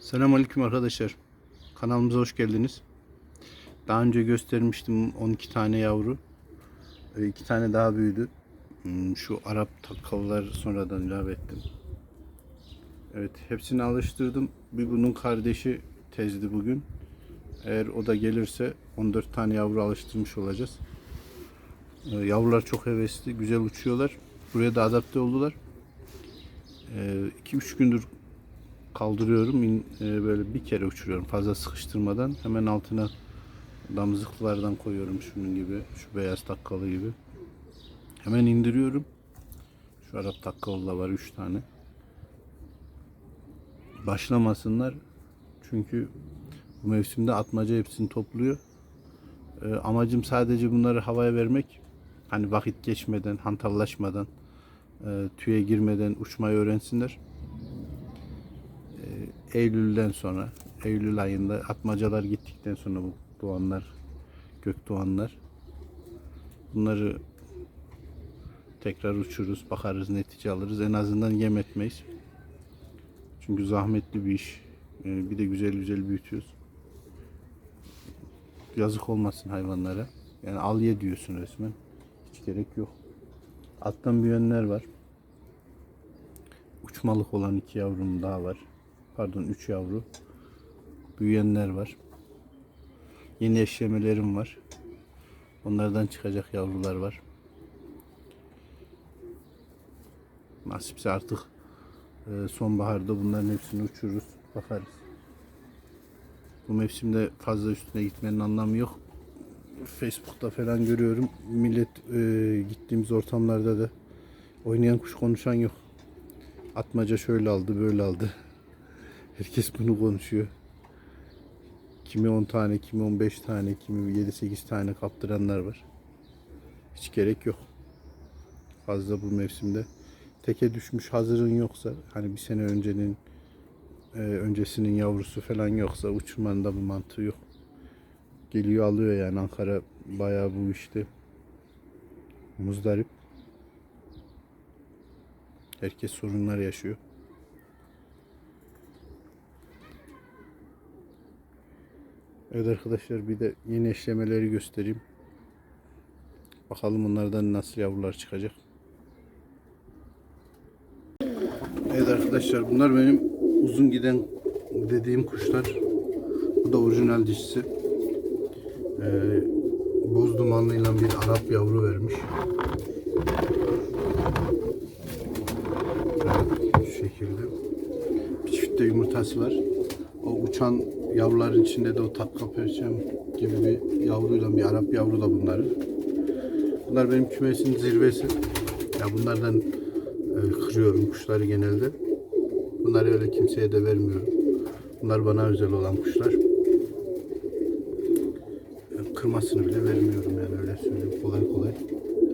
Selamünaleyküm arkadaşlar. Kanalımıza hoş geldiniz. Daha önce göstermiştim 12 tane yavru. 2 tane daha büyüdü. Hmm, Şu Arap takkalılar sonradan ilave ettim. Evet hepsini alıştırdım. Bir bunun kardeşi tezdi bugün. Eğer o da gelirse 14 tane yavru alıştırmış olacağız. Ee, Yavrular çok hevesli, güzel uçuyorlar. Buraya da adapte oldular. 2-3 gündür kaldırıyorum. İn- e, böyle bir kere uçuruyorum fazla sıkıştırmadan. Hemen altına damızlıklardan koyuyorum şunun gibi. Şu beyaz takkalı gibi. Hemen indiriyorum. Şu Arap takkalı da var 3 tane. Başlamasınlar. Çünkü bu mevsimde atmaca hepsini topluyor. E, amacım sadece bunları havaya vermek. Hani vakit geçmeden, hantallaşmadan, e, tüye girmeden uçmayı öğrensinler. Eylül'den sonra, Eylül ayında atmacalar gittikten sonra bu doğanlar, gök doğanlar bunları tekrar uçururuz, bakarız, netice alırız. En azından yem etmeyiz. Çünkü zahmetli bir iş. Ee, Bir de güzel güzel büyütüyoruz. Yazık olmasın hayvanlara. Yani al ye diyorsun resmen. Hiç gerek yok. Alttan büyüyenler var. Uçmalık olan iki yavrum daha var. Pardon üç yavru. Büyüyenler var. Yeni eşlemelerim var. Onlardan çıkacak yavrular var. Nasipse artık e, sonbaharda bunların hepsini uçururuz. Bakarız. Bu mevsimde fazla üstüne gitmenin anlamı yok. Facebook'ta falan görüyorum. Millet e, gittiğimiz ortamlarda da oynayan kuş konuşan yok. Atmaca şöyle aldı, böyle aldı. Herkes bunu konuşuyor. Kimi 10 tane, kimi 15 tane, kimi 7-8 tane kaptıranlar var. Hiç gerek yok. Fazla bu mevsimde. Teke düşmüş hazırın yoksa, hani bir sene öncenin e, öncesinin yavrusu falan yoksa uçurmanın da bir mantığı yok. Geliyor alıyor yani Ankara bayağı bu işte muzdarip. Herkes sorunlar yaşıyor. Evet arkadaşlar bir de yeni eşlemeleri göstereyim. Bakalım onlardan nasıl yavrular çıkacak. Evet arkadaşlar bunlar benim uzun giden dediğim kuşlar. Bu da orijinal dişisi. Ee, boz dumanlıyla bir Arap yavru vermiş. Evet, şu şekilde. Bir çiftte yumurtası var. O uçan yavruların içinde de o takka perçem gibi bir yavruyla bir Arap yavru da bunların. Bunlar benim kümesin zirvesi. Ya bunlardan e, kırıyorum kuşları genelde. Bunları öyle kimseye de vermiyorum. Bunlar bana özel olan kuşlar. Kırmasını bile vermiyorum yani öyle söyleyeyim kolay kolay.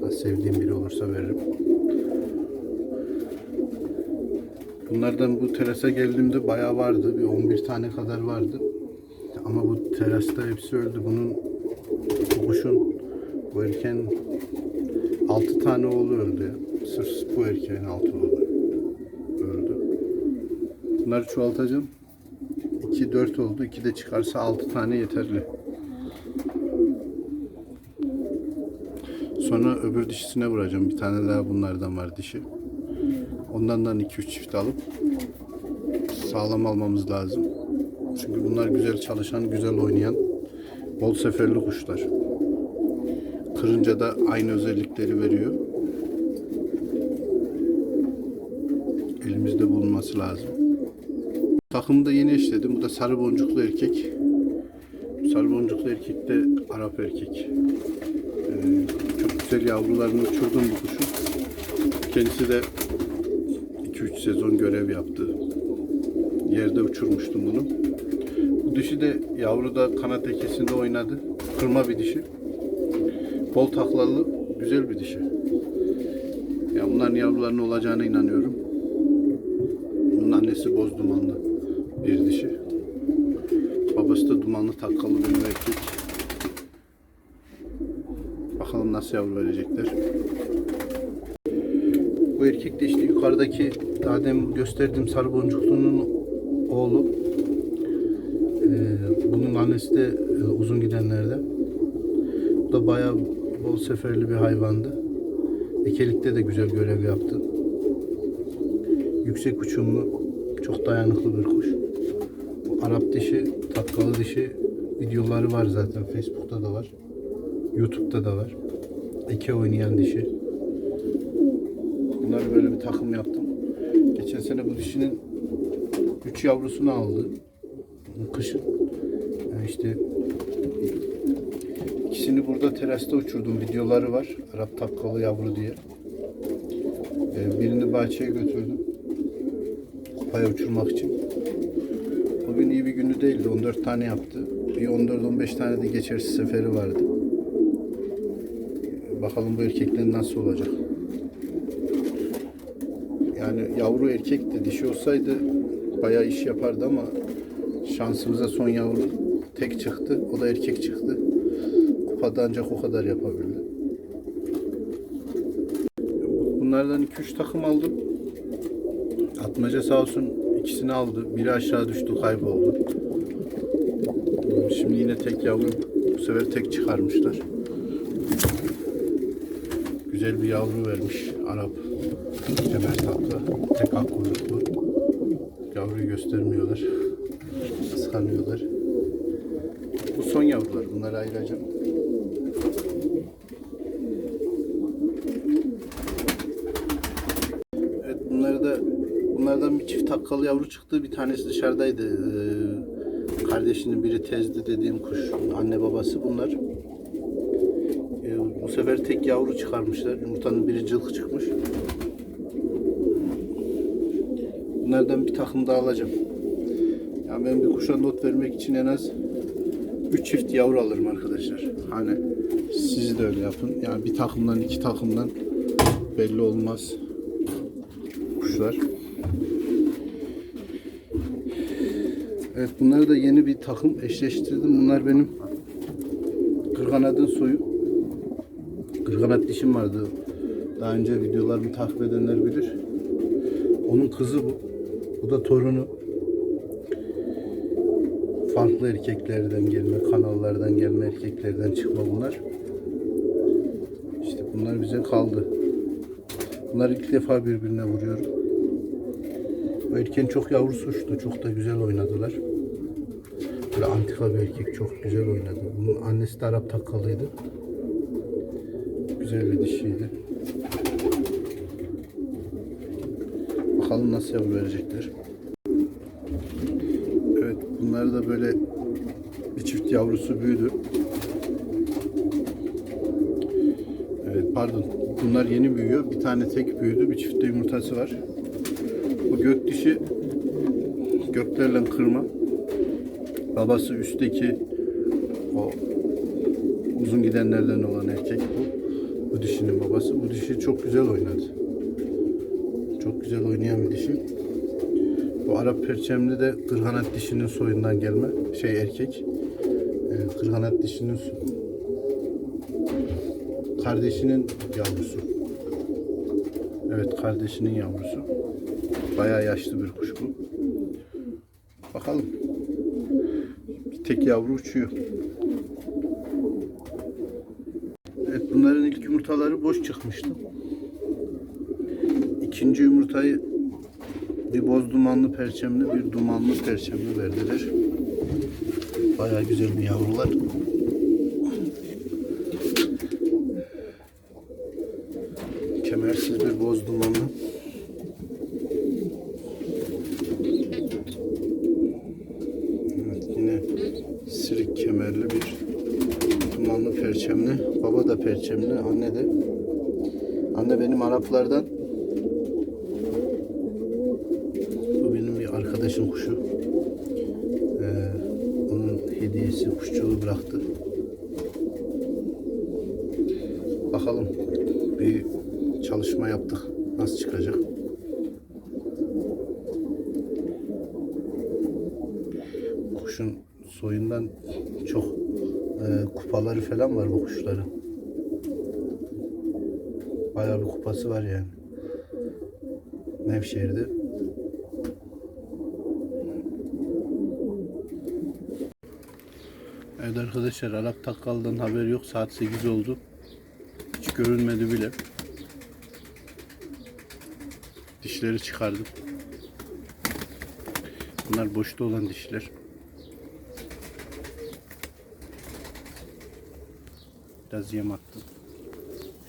Ha, sevdiğim biri olursa veririm. Bunlardan bu terasa geldiğimde bayağı vardı. Bir 11 tane kadar vardı. Ama bu terasta hepsi öldü. Bunun bu bu erken 6 tane oğlu öldü. Sırf bu erkeğin 6 oğlu öldü. Bunları çoğaltacağım. 2 4 oldu. 2 de çıkarsa 6 tane yeterli. Sonra öbür dişisine vuracağım. Bir tane daha bunlardan var dişi. Ondan 2-3 çift alıp sağlam almamız lazım. Çünkü bunlar güzel çalışan, güzel oynayan, bol seferli kuşlar. Kırınca da aynı özellikleri veriyor. Elimizde bulunması lazım. Takımı da yeni eşledim. Bu da sarı boncuklu erkek. Sarı boncuklu erkek de Arap erkek. Ee, çok güzel yavrularını uçurdum bu kuşu. Kendisi de 2-3 sezon görev yaptı. Yerde uçurmuştum bunu. Bu dişi de yavru da kanat ekesinde oynadı. Kırma bir dişi. Bol taklalı güzel bir dişi. Ya bunların yavrularının olacağına inanıyorum. Bunun annesi boz dumanlı bir dişi. Babası da dumanlı takkalı bir erkek. Bakalım nasıl yavru verecekler. Bu erkek de işte yukarıdaki daha demin gösterdiğim sarı boncuklunun oğlu. annesi de e, uzun gidenlerde. Bu da bayağı bol seferli bir hayvandı. Ekelikte de güzel görev yaptı. Yüksek uçumlu, çok dayanıklı bir kuş. Bu Arap dişi, tatkalı dişi videoları var zaten. Facebook'ta da var. YouTube'da da var. Eke oynayan dişi. Bunları böyle bir takım yaptım. Geçen sene bu dişinin 3 yavrusunu aldı. Kışın. Yani işte ikisini burada terasta uçurdum. Videoları var. Arap takkalı yavru diye. Ee, birini bahçeye götürdüm. Kupaya uçurmak için. Bugün iyi bir günü değildi. 14 tane yaptı. Bir 14-15 tane de geçersiz seferi vardı. Bakalım bu erkekler nasıl olacak. Yani yavru erkek de dişi olsaydı bayağı iş yapardı ama şansımıza son yavru tek çıktı. O da erkek çıktı. Kupada ancak o kadar yapabildi. Bunlardan 2-3 takım aldım. Atmaca sağ olsun ikisini aldı. Biri aşağı düştü kayboldu. Şimdi yine tek yavru bu sefer tek çıkarmışlar. Güzel bir yavru vermiş Arap. Kemer tatlı. Tek ak kuyruklu. Yavruyu göstermiyorlar. Kıskanıyorlar. Bu son yavrular. Bunları ayıracağım. Evet bunları da bunlardan bir çift takkalı yavru çıktı. Bir tanesi dışarıdaydı. Ee, kardeşinin biri tezdi dediğim kuş. Anne babası bunlar. Ee, bu sefer tek yavru çıkarmışlar. Yumurtanın biri cılk çıkmış. Bunlardan bir takım daha alacağım. Yani ben bir kuşa not vermek için en az 3 çift yavru alırım arkadaşlar. Hani siz de öyle yapın. Yani bir takımdan iki takımdan belli olmaz kuşlar. Evet bunları da yeni bir takım eşleştirdim. Bunlar benim kırganadın soyu. Kırganat dişim vardı. Daha önce videolarımı takip edenler bilir. Onun kızı bu. Bu da torunu. Farklı erkeklerden gelme, kanallardan gelme erkeklerden çıkma bunlar. İşte bunlar bize kaldı. Bunlar ilk defa birbirine vuruyorum. Bu erken çok yavrusu uçtu. Çok da güzel oynadılar. Böyle antika bir erkek çok güzel oynadı. Bunun annesi de Arap takkalıydı. Güzel bir dişiydi. Bakalım nasıl yavru. Evet bunlar da böyle bir çift yavrusu büyüdü. Evet pardon. Bunlar yeni büyüyor. Bir tane tek büyüdü. Bir çifte yumurtası var. Bu gök dişi göklerle kırma. Babası üstteki o uzun gidenlerden olan erkek bu. Bu dişinin babası. Bu dişi çok güzel oynadı. Güzel oynayan bir dişi. Bu Arap perçemli de kırganat dişinin soyundan gelme. Şey erkek. Ee, kırganat dişinin kardeşinin yavrusu. Evet kardeşinin yavrusu. Bayağı yaşlı bir kuş bu. Bakalım. Bir tek yavru uçuyor. Evet bunların ilk yumurtaları boş çıkmıştı. İkinci yumurtayı bir boz dumanlı perçemli bir dumanlı perçemli verdiler. Bayağı güzel bir yavrular. Kemersiz bir boz dumanlı. Yine sirik kemerli bir dumanlı perçemli. Baba da perçemli, anne de. Anne benim Araplardan. Bu benim bir arkadaşım kuşu. Ee, onun hediyesi kuşçuluğu bıraktı. Bakalım bir çalışma yaptık. Nasıl çıkacak? Kuşun soyundan çok e, kupaları falan var bu kuşların. Bayağı bir kupası var yani. Nevşehir'de. Evet arkadaşlar Arap Takkal'dan haber yok. Saat 8 oldu. Hiç görünmedi bile. Dişleri çıkardım. Bunlar boşta olan dişler. Biraz yem attım.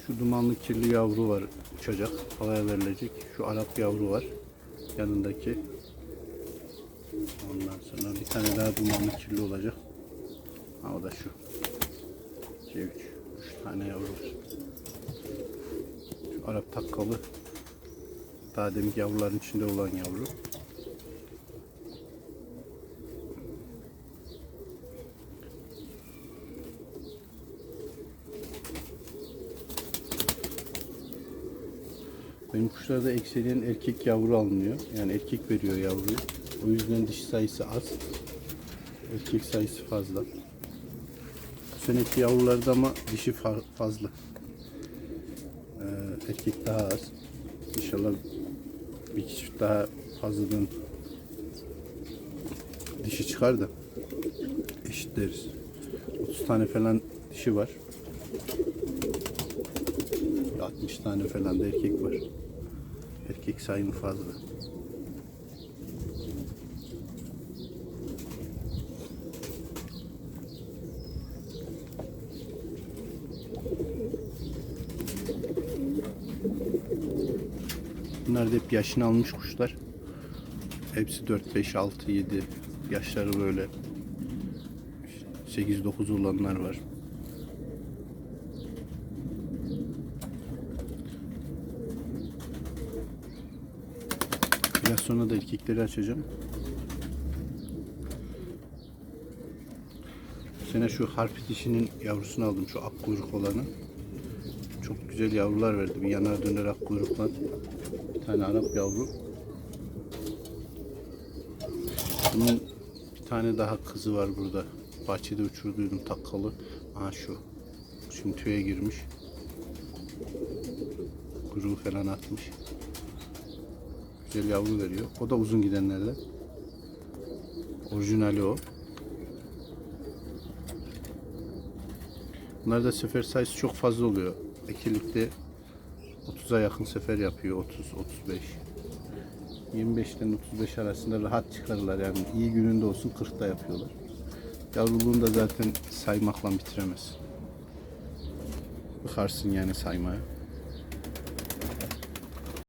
Şu dumanlı kirli yavru var uçacak. Havaya verilecek. Şu Arap yavru var. Yanındaki. Ondan sonra bir tane daha dumanlı kirli olacak. Ha o da şu. 2 3 3 tane yavru var. Şu Arap takkalı. Daha demin yavruların içinde olan yavru. Benim kuşlarda ekseriyen erkek yavru alınıyor. Yani erkek veriyor yavruyu. O yüzden dişi sayısı az. Erkek sayısı fazla. Seneki yavrularda ama dişi fa- fazla. Ee, erkek daha az. İnşallah bir çift daha fazladan dişi çıkar da eşitleriz. 30 tane falan dişi var. 60 tane falan da erkek var. Erkek sayımı fazla. Da hep yaşını almış kuşlar. Hepsi 4, 5, 6, 7 yaşları böyle 8, 9 olanlar var. Biraz sonra da erkekleri açacağım. Sene şu harpi dişinin yavrusunu aldım. Şu ak kuyruk olanı. Çok güzel yavrular verdi. Bir yanar döner ak kuyruklar. Bir tane Arap yavru. Bunun bir tane daha kızı var burada. Bahçede uçurduydum takkalı. Aha şu. Şimdi tüye girmiş. Kuyruğu falan atmış. Güzel yavru veriyor. O da uzun gidenlerden. Orijinali o. Bunlarda sefer sayısı çok fazla oluyor. Ekilikte 30'a yakın sefer yapıyor. 30, 35. 25'ten 35 arasında rahat çıkarırlar. Yani iyi gününde olsun 40'da yapıyorlar. Yavruluğunu da zaten saymakla bitiremez. Bakarsın yani saymaya.